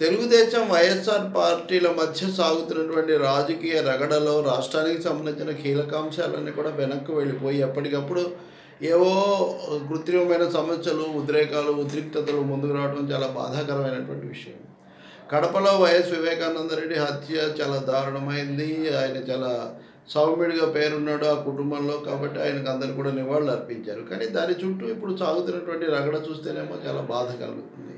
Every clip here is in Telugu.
తెలుగుదేశం వైఎస్ఆర్ పార్టీల మధ్య సాగుతున్నటువంటి రాజకీయ రగడలో రాష్ట్రానికి సంబంధించిన కీలకాంశాలన్నీ కూడా వెనక్కి వెళ్ళిపోయి ఎప్పటికప్పుడు ఏవో కృత్రిమమైన సమస్యలు ఉద్రేకాలు ఉద్రిక్తతలు ముందుకు రావడం చాలా బాధాకరమైనటువంటి విషయం. కడపలో వైఎస్ వివేకానంద రెడ్డి హత్య చాలా దారుణమైంది. ఆయన చాలా సౌమ్యుడిగా పేరున్నాడు ఆ కుటుంబంలో కాబట్టి ఆయనకు అందరు కూడా నివాళులు అర్పించారు కానీ దాని చుట్టూ ఇప్పుడు సాగుతున్నటువంటి రగడ చూస్తేనేమో చాలా బాధ కలుగుతుంది.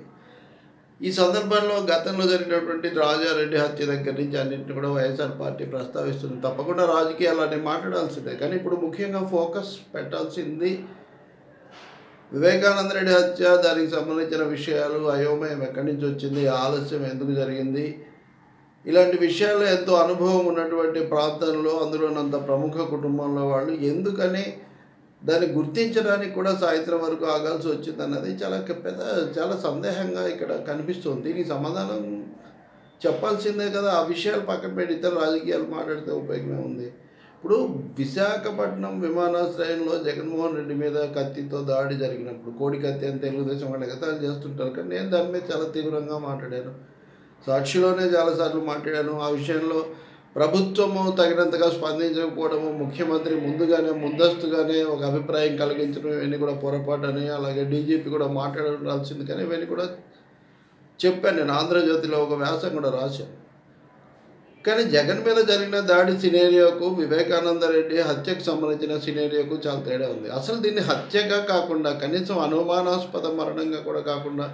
ఈ సందర్భంలో గతంలో జరిగినటువంటి రాజారెడ్డి హత్య దగ్గర నుంచి అన్నింటిని కూడా వైఎస్ఆర్ పార్టీ ప్రస్తావిస్తుంది. తప్పకుండా రాజకీయాలు మాట్లాడాల్సిందే. కానీ ఇప్పుడు ముఖ్యంగా ఫోకస్ పెట్టాల్సింది వివేకానంద రెడ్డి హత్య దానికి సంబంధించిన విషయాలు అయోమయం ఎక్కడి నుంచి వచ్చింది ఆలస్యం ఎందుకు జరిగింది? ఇలాంటి విషయాల్లో ఎంతో అనుభవం ఉన్నటువంటి ప్రాంతంలో అందులోనంత ప్రముఖ కుటుంబంలో వాళ్ళు ఎందుకని దాన్ని గుర్తించడానికి కూడా సాయంత్రం వరకు ఆగాల్సి వచ్చింది అన్నది చాలా పెద్ద చాలా సందేహంగా ఇక్కడ కనిపిస్తుంది. దీనికి సమాధానం చెప్పాల్సిందే కదా. ఆ విషయాలు పక్కన పెట్టి ఇతర రాజకీయాలు మాట్లాడితే ఉపయోగమే ఉంది. ఇప్పుడు విశాఖపట్నం విమానాశ్రయంలో జగన్మోహన్ రెడ్డి మీద కత్తితో దాడి జరిగినప్పుడు కోడి కత్తి అని తెలుగుదేశం వాళ్ళు ఎగతాలు చేస్తుంటారు. కానీ నేను దాని మీద చాలా తీవ్రంగా మాట్లాడాను. సాక్షిలోనే చాలాసార్లు మాట్లాడాను. ఆ విషయంలో ప్రభుత్వము తగినంతగా స్పందించకపోవడము ముఖ్యమంత్రి ముందుగానే ముందస్తుగానే ఒక అభిప్రాయం కలిగించడం ఇవన్నీ కూడా పొరపాటు అని అలాగే డీజీపీ కూడా మాట్లాడాల్సింది కానీ ఇవన్నీ కూడా చెప్పాను నేను. ఆంధ్రజ్యోతిలో ఒక వ్యాసం కూడా రాశాను. కానీ జగన్ మీద జరిగిన దాడి సినేరియోకు వివేకానంద రెడ్డి హత్యకు సంబంధించిన సినేరియోకు చాలా తేడా ఉంది. అసలు దీన్ని హత్యగా కాకుండా కనీసం అనుమానాస్పద మరణంగా కూడా కాకుండా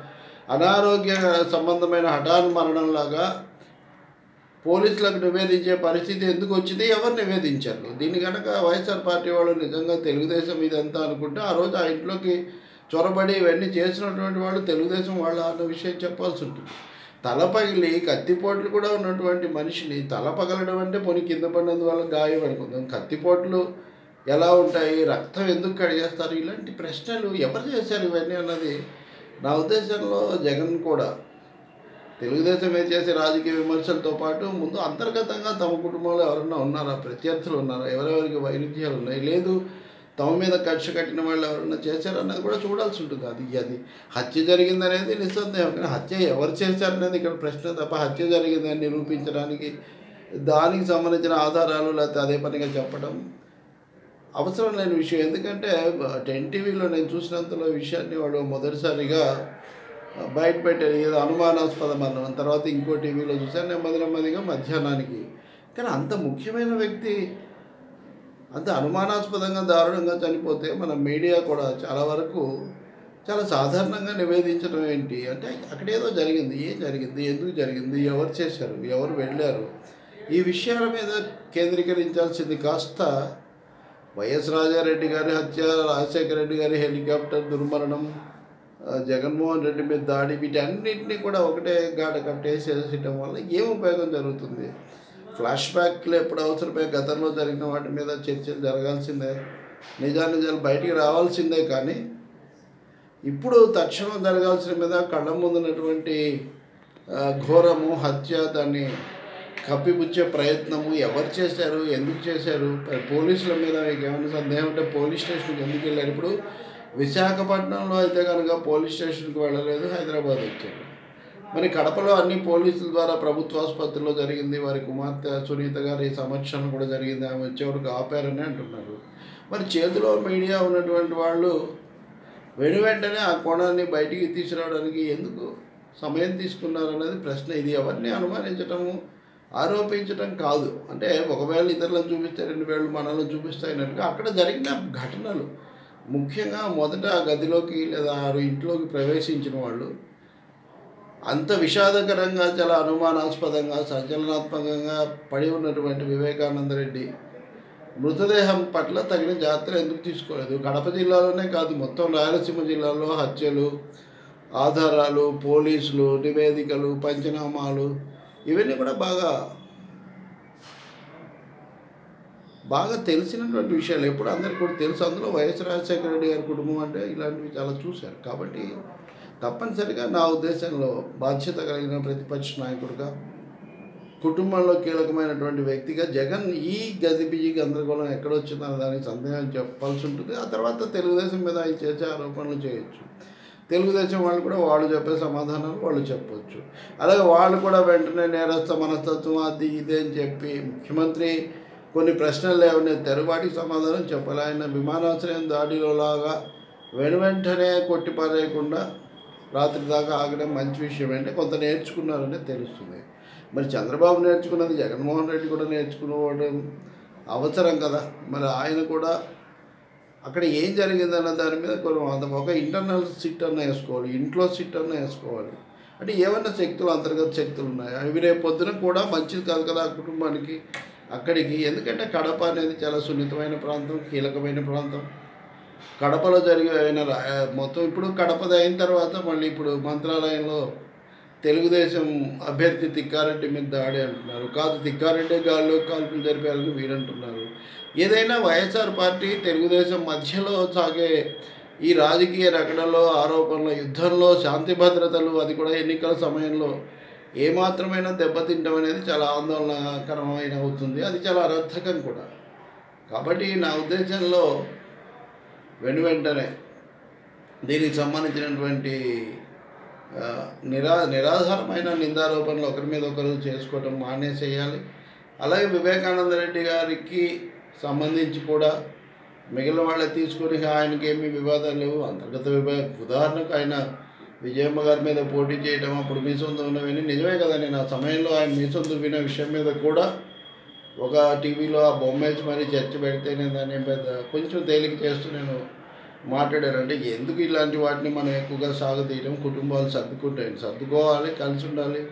అనారోగ్య సంబంధమైన హఠాన్ మరణంలాగా పోలీసులకు నివేదించే పరిస్థితి ఎందుకు వచ్చింది? ఎవరు నివేదించారు? దీన్ని కనుక వైఎస్ఆర్ పార్టీ వాళ్ళు నిజంగా తెలుగుదేశం ఇదంతా అనుకుంటే ఆ రోజు ఆ ఇంట్లోకి చొరబడి ఇవన్నీ చేసినటువంటి వాళ్ళు తెలుగుదేశం వాళ్ళు అన్న విషయం చెప్పాల్సి ఉంటుంది. తల పగిలి కత్తిపోట్లు కూడా ఉన్నటువంటి మనిషిని తల పగలడం అంటే పొని కింద పడినందువల్ల గాయం అనుకుందాం. కత్తిపోట్లు ఎలా ఉంటాయి? రక్తం ఎందుకు కడిగేస్తారు ఇలాంటి ప్రశ్నలు ఎవరు చేశారు ఇవన్నీ అన్నది నా ఉద్దేశంలో జగన్ కూడా తెలుగుదేశం ఏం చేసే రాజకీయ విమర్శలతో పాటు ముందు అంతర్గతంగా తమ కుటుంబంలో ఎవరన్నా ఉన్నారా? ప్రత్యర్థులు ఉన్నారా? ఎవరెవరికి వైరుధ్యాలు ఉన్నాయి? లేదు తమ మీద కక్ష కట్టిన వాళ్ళు ఎవరన్నా చేశారన్నది కూడా చూడాల్సి ఉంటుంది. అది అది హత్య జరిగిందనేది నిస్సందేహం. కానీ హత్య ఎవరు చేశారనేది ఇక్కడ ప్రశ్న తప్ప హత్య జరిగిందని నిరూపించడానికి దానికి సంబంధించిన ఆధారాలు లేకపోతే అదే పనిగా చెప్పడం అవసరం లేని విషయం. ఎందుకంటే టెన్ టీవీలో నేను చూసినంతలో విషయాన్ని వాడు మొదటిసారిగా బయటపెట్టారు ఏదో అనుమానాస్పదం అన్నాను తర్వాత ఇంకో టీవీలో చూశాను నెమ్మది నెమ్మదిగా మధ్యాహ్నానికి. కానీ అంత ముఖ్యమైన వ్యక్తి అంత అనుమానాస్పదంగా దారుణంగా చనిపోతే మన మీడియా కూడా చాలా వరకు చాలా సాధారణంగా నివేదించడం ఏంటి అంటే అక్కడ ఏదో జరిగింది ఏం జరిగింది ఎందుకు జరిగింది ఎవరు చేశారు ఎవరు వెళ్ళారు ఈ విషయాల మీద కేంద్రీకరించాల్సింది కాస్త వైఎస్ రాజారెడ్డి గారి హత్య రాజశేఖర రెడ్డి గారి హెలికాప్టర్ దుర్మరణం జగన్మోహన్ రెడ్డి మీద దాడి వీటన్నింటినీ కూడా ఒకటే గాడ కట్టేసేసేయటం వల్ల ఏం ఉపయోగం జరుగుతుంది? ఫ్లాష్ బ్యాక్లు ఎప్పుడు అవసరమే? గతంలో జరిగిన వాటి మీద చర్చలు జరగాల్సిందే. నిజానిజాలు బయటికి రావాల్సిందే కానీ ఇప్పుడు తక్షణం జరగాల్సిన మీద కళ్ళ ముందున్నటువంటి ఘోరము హత్య దాన్ని కప్పిపుచ్చే ప్రయత్నము ఎవరు చేశారు? ఎందుకు చేశారు? పోలీసుల మీద మీకు ఏమైనా సందేహం ఉంటే పోలీస్ స్టేషన్కి ఎందుకు వెళ్ళారు? ఇప్పుడు విశాఖపట్నంలో అయితే కనుక పోలీస్ స్టేషన్కి వెళ్ళలేదు హైదరాబాద్ వచ్చాడు మరి కడపలో అన్ని పోలీసుల ద్వారా ప్రభుత్వ ఆసుపత్రిలో జరిగింది. వారి కుమార్తె సునీత గారి సమక్షంలో కూడా జరిగింది. ఆమె వచ్చేవరకు ఆపారని అంటున్నారు. మరి చేతిలో మీడియా ఉన్నటువంటి వాళ్ళు వెను వెంటనే ఆ కోణాన్ని బయటికి తీసుకురావడానికి ఎందుకు సమయం తీసుకున్నారు అనేది ప్రశ్న. ఇది ఎవరిని అనుమానించటము ఆరోపించటం కాదు. అంటే ఒకవేళ ఇతరులను చూపిస్తే రెండు వేళ్ళు మనల్ని చూపిస్తాయినట్టుగా అక్కడ జరిగిన ఘటనలు ముఖ్యంగా మొదట ఆ గదిలోకి లేదా ఆ ఇంట్లోకి ప్రవేశించిన వాళ్ళు అంత విషాదకరంగా చాలా అనుమానాస్పదంగా సంచలనాత్మకంగా పడి ఉన్నటువంటి వివేకానంద రెడ్డి మృతదేహం పట్ల తగిన జాగ్రత్తలు ఎందుకు తీసుకోలేదు? కడప జిల్లాలోనే కాదు మొత్తం రాయలసీమ జిల్లాలో హత్యలు ఆధారాలు పోలీసులు నివేదికలు పంచనామాలు ఇవన్నీ కూడా బాగా బాగా తెలిసినటువంటి విషయాలు ఎప్పుడు అందరికీ కూడా తెలుసు. అందులో వైఎస్ రాజశేఖర రెడ్డి గారి కుటుంబం అంటే ఇలాంటివి చాలా చూశారు. కాబట్టి తప్పనిసరిగా నా ఉద్దేశంలో బాధ్యత కలిగిన ప్రతిపక్ష నాయకుడిగా కుటుంబంలో కీలకమైనటువంటి వ్యక్తిగా జగన్ ఈ గజిబిజి గందరగోళం ఎక్కడొచ్చిందన్న దానికి సందేహం చెప్పాల్సి ఉంటుంది. ఆ తర్వాత తెలుగుదేశం మీద ఆయన చేసే ఆరోపణలు చేయొచ్చు. తెలుగుదేశం వాళ్ళు కూడా వాళ్ళు చెప్పే సమాధానాలు వాళ్ళు చెప్పొచ్చు. అలాగే వాళ్ళు కూడా వెంటనే నేరస్థ మనస్తత్వం అది ఇది అని చెప్పి ముఖ్యమంత్రి కొన్ని ప్రశ్నలు లేవనెత్తారు వాటికి సమాధానం చెప్పాలి. ఆయన విమానాశ్రయం దాడిలో లాగా వెను వెంటనే కొట్టిపారేయకుండా రాత్రి దాకా ఆగడం మంచి విషయం అంటే కొంత నేర్చుకున్నారనే తెలుస్తుంది. మరి చంద్రబాబు నేర్చుకున్నది జగన్మోహన్ రెడ్డి కూడా నేర్చుకోవడం అవసరం కదా. మరి ఆయన కూడా అక్కడ ఏం జరిగిందన్న దాని మీద కొన్ని అంత ఒక ఇంటర్నల్ సిట్ అన్న వేసుకోవాలి ఇంట్లో సిట్ అన్న వేసుకోవాలి. అంటే ఏమన్నా శక్తులు అంతర్గత శక్తులు ఉన్నాయి? అవి రేపు పొద్దున కూడా మంచిది కాదు కదా ఆ కుటుంబానికి. అక్కడికి. ఎందుకంటే కడప అనేది చాలా సున్నితమైన ప్రాంతం కీలకమైన ప్రాంతం. కడపలో జరిగిన మొత్తం ఇప్పుడు కడపది అయిన తర్వాత మళ్ళీ ఇప్పుడు మంత్రాలయంలో తెలుగుదేశం అభ్యర్థి తిక్కారెడ్డి మీద దాడి అంటున్నారు. కాదు తిక్కారెడ్డి గాల్లో కాల్పులు జరిపారని వీరంటున్నారు ఏదైనా వైఎస్ఆర్ పార్టీ తెలుగుదేశం మధ్యలో సాగే ఈ రాజకీయ రకడలో ఆరోపణల యుద్ధంలో శాంతి భద్రతలు అది కూడా ఎన్నికల సమయంలో ఏమాత్రమైనా దెబ్బతింటం అనేది చాలా ఆందోళనకరమైన అవుతుంది. అది చాలా అరర్థకం కూడా. కాబట్టి నా ఉద్దేశంలో వెను వెంటనే దీనికి సంబంధించినటువంటి నిరా నిరాధారమైన నిందారోపణలు ఒకరి మీద ఒకరు చేసుకోవటం మానేసేయాలి. అలాగే వివేకానంద రెడ్డి గారికి సంబంధించి కూడా మిగిలిన వాళ్ళే తీసుకొని ఆయనకి ఏమీ వివాదాలు లేవు. అంతర్గత విభా ఉదాహరణకు ఆయన విజయమ్మ గారి మీద పోటీ చేయడం అప్పుడు మీ సొంతం ఉన్నవన్నీ నిజమే కదా నేను ఆ సమయంలో ఆయన మీ సొంతం విన్న విషయం మీద కూడా ఒక టీవీలో ఆ బొమ్మ వేసి మరీ చర్చ పెడితేనే దాన్ని పెద్ద కొంచెం తేలిక చేస్తూ నేను మాట్లాడానంటే ఎందుకు ఇలాంటి వాటిని మనం ఎక్కువగా సాగతీయడం? కుటుంబాలు సర్దుకుంటాయి. సర్దుకోవాలి కలిసి ఉండాలి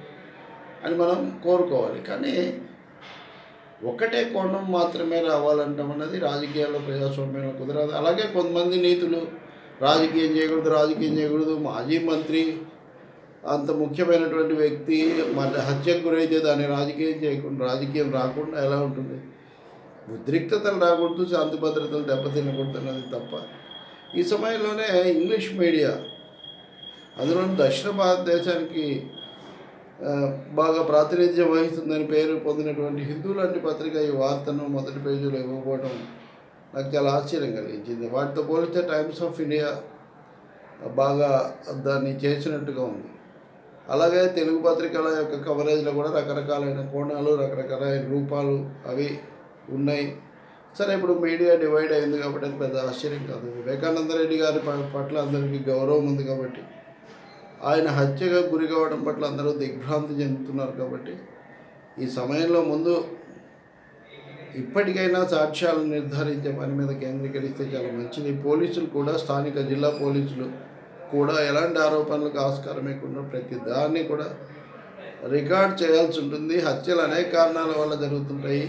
అని మనం కోరుకోవాలి. కానీ ఒకటే కోణం మాత్రమే రావాలంటాం అన్నది రాజకీయాల్లో ప్రజాస్వామ్యంలో కుదరదు. అలాగే కొంతమంది నీతులు రాజకీయం చేయకూడదు రాజకీయం చేయకూడదు. మాజీ మంత్రి అంత ముఖ్యమైనటువంటి వ్యక్తి మన హత్యకు గురైతే దాన్ని రాజకీయం చేయకుండా రాజకీయం రాకుండా ఎలా ఉంటుంది? ఉద్రిక్తతలు రాకూడదు శాంతి భద్రతలు దెబ్బతినకూడదు అన్నది తప్ప. ఈ సమయంలోనే ఇంగ్లీష్ మీడియా అందులో దక్షిణ భారతదేశానికి బాగా ప్రాతినిధ్యం వహిస్తుందని పేరు పొందినటువంటి హిందూ లాంటి పత్రిక ఈ వార్తను మొదటి పేజీలో ఇవ్వకపోవడం నాకు చాలా ఆశ్చర్యం కలిగించింది. వాటితో పోలిస్తే టైమ్స్ ఆఫ్ ఇండియా బాగా దాన్ని చేసినట్టుగా ఉంది. అలాగే తెలుగు పత్రికల యొక్క కవరేజ్లో కూడా రకరకాలైన కోణాలు రకరకాలైన రూపాలు అవి ఉన్నాయి. సరే ఇప్పుడు మీడియా డివైడ్ అయింది కాబట్టి అది పెద్ద ఆశ్చర్యం కాదు. వివేకానంద రెడ్డి గారి ప- పట్ల అందరికీ గౌరవం ఉంది కాబట్టి ఆయన హత్యగా గురి కావడం పట్ల అందరూ దిగ్భ్రాంతి చెందుతున్నారు కాబట్టి ఈ సమయంలో ముందు ఇప్పటికైనా సాక్ష్యాలను నిర్ధారించే పని మీద కేంద్రీకరిస్తే చాలా మంచిది. పోలీసులు కూడా స్థానిక జిల్లా పోలీసులు కూడా ఎలాంటి ఆరోపణలకు ఆస్కారం లేకుండా ప్రతి దాన్ని కూడా రికార్డ్ చేయాల్సి ఉంటుంది. హత్యలు అనేక కారణాల వల్ల జరుగుతుంటాయి.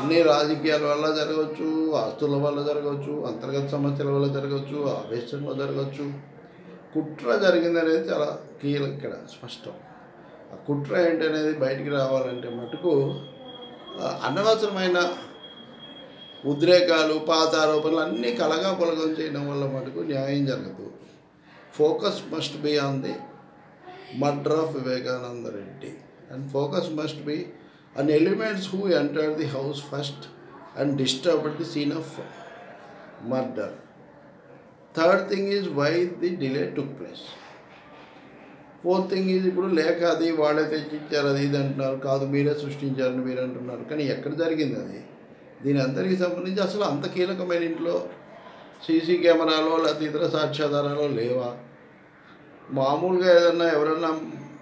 అన్ని రాజకీయాల వల్ల జరగవచ్చు ఆస్తుల వల్ల జరగవచ్చు అంతర్గత సమస్యల వల్ల జరగవచ్చు ఆవేశంలో జరగవచ్చు. కుట్ర జరిగింది అనేది చాలా కీలక ఇక్కడ స్పష్టం. ఆ కుట్ర ఏంటనేది బయటికి రావాలంటే మటుకు అనవసరమైన ఉద్రేకాలు పాతారోపణలు అన్నీ కలగా పొలగం చేయడం వల్ల మటుకు న్యాయం జరగదు. Focus must be on the murder of Vivekananda Reddy and focus must be on elements who enter the house first and disturb the scene of murder third thing is why the delay took place fourth thing ఇది ఇప్పుడు లేక అది వాళ్ళే తెచ్చిచ్చారు అది ఇది అంటున్నారు. కాదు మీరే సృష్టించారని మీరు అంటున్నారు. కానీ ఎక్కడ జరిగింది అది? దీని అందరికీ సంబంధించి అసలు అంత కీలకమైన ఇంట్లో సీసీ కెమెరాలో లేకపోతే ఇతర సాక్ష్యాధారాలు లేవా? మామూలుగా ఏదన్నా ఎవరన్నా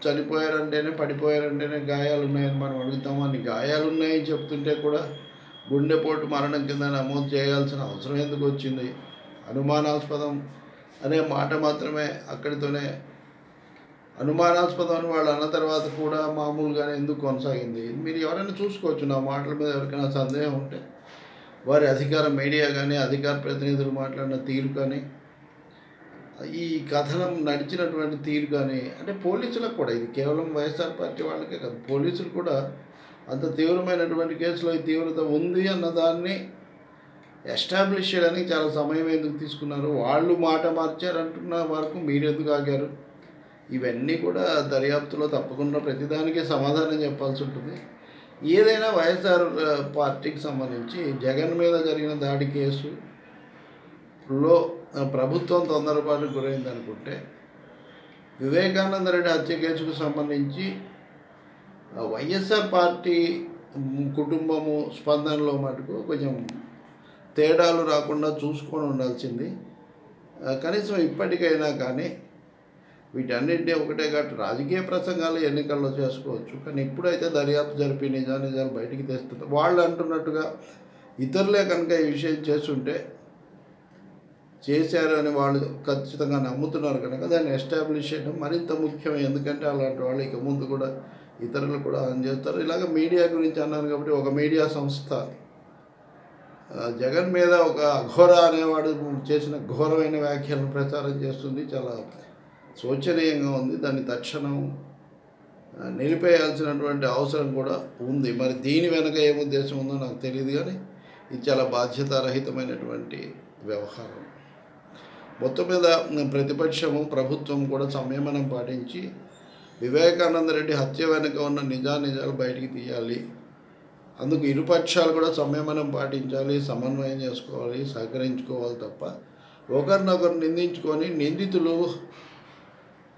చనిపోయారంటేనే పడిపోయారంటేనే గాయాలు ఉన్నాయని మనం అడుగుతాము? అన్ని గాయాలు ఉన్నాయని చెప్తుంటే కూడా గుండెపోటు మరణం కింద నమోదు చేయాల్సిన అవసరం ఎందుకు వచ్చింది? అనుమానాస్పదం అనే మాట మాత్రమే అక్కడితోనే అనుమానాస్పదం వాళ్ళు అన్న తర్వాత కూడా మామూలుగానే ఎందుకు కొనసాగింది? మీరు ఎవరైనా చూసుకోవచ్చు. నా మాటల మీద ఎవరికైనా సందేహం ఉంటే వారి అధికార మీడియా కానీ అధికార ప్రతినిధులు మాట్లాడిన తీరు కానీ ఈ కథనం నడిచినటువంటి తీరు కానీ అంటే పోలీసులకు కూడా ఇది కేవలం వైఎస్ఆర్ పార్టీ వాళ్ళకే కాదు. పోలీసులు కూడా అంత తీవ్రమైనటువంటి కేసులో ఈ తీవ్రత ఉంది అన్న దాన్ని ఎస్టాబ్లిష్ చేయడానికి చాలా సమయం ఎందుకు తీసుకున్నారు? వాళ్ళు మాట మార్చారంటున్న వరకు మీరు ఎందుకు ఆగారు? ఇవన్నీ కూడా దర్యాప్తులో తప్పకుండా ప్రతిదానికే సమాధానం చెప్పాల్సి ఉంటుంది. ఏదైనా వైఎస్ఆర్ పార్టీకి సంబంధించి జగన్ మీద జరిగిన దాడి కేసులో ప్రభుత్వం తొందరపాటు గురైంది అనుకుంటే వివేకానంద రెడ్డి హత్య కేసుకు సంబంధించి వైఎస్ఆర్ పార్టీ కుటుంబము స్పందనలో మటుకు కొంచెం తేడాలు రాకుండా చూసుకొని ఉండాల్సింది. కనీసం ఇప్పటికైనా కానీ వీటన్నింటినీ ఒకటే కాబట్టి రాజకీయ ప్రసంగాలు ఎన్నికల్లో చేసుకోవచ్చు. కానీ ఇప్పుడైతే దర్యాప్తు జరిపి నిజా నిజాలు బయటికి తెస్తుంది వాళ్ళు అంటున్నట్టుగా ఇతరులే కనుక ఈ విషయం చేస్తుంటే చేశారు అని వాళ్ళు ఖచ్చితంగా నమ్ముతున్నారు కనుక దాన్ని ఎస్టాబ్లిష్ చేయడం మరింత ముఖ్యం. ఎందుకంటే అలాంటి వాళ్ళు ఇక ముందు కూడా ఇతరులు కూడా అని చేస్తారు. ఇలాగ మీడియా గురించి అన్నాను కాబట్టి ఒక మీడియా సంస్థ జగన్ మీద ఒక అఘోర అనేవాడు చేసిన ఘోరమైన వ్యాఖ్యలను ప్రచారం చేస్తుంది. చాలా శోచనీయంగా ఉంది. దాన్ని తక్షణం నిలిపేయాల్సినటువంటి అవసరం కూడా ఉంది. మరి దీని వెనక ఏ ఉద్దేశం ఉందో నాకు తెలియదు కానీ ఇది చాలా బాధ్యతారహితమైనటువంటి వ్యవహారం. మొత్తం మీద ప్రతిపక్షము ప్రభుత్వం కూడా సంయమనం పాటించి వివేకానంద రెడ్డి హత్య వెనుక ఉన్న నిజానిజాలు బయటికి తీయాలి. అందుకు ఇరుపక్షాలు కూడా సంయమనం పాటించాలి సమన్వయం చేసుకోవాలి సహకరించుకోవాలి తప్ప ఒకరినొకరు నిందించుకొని నిందితులు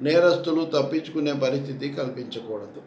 నేరస్తులు తప్పించుకునే పరిస్థితి కల్పించకూడదు.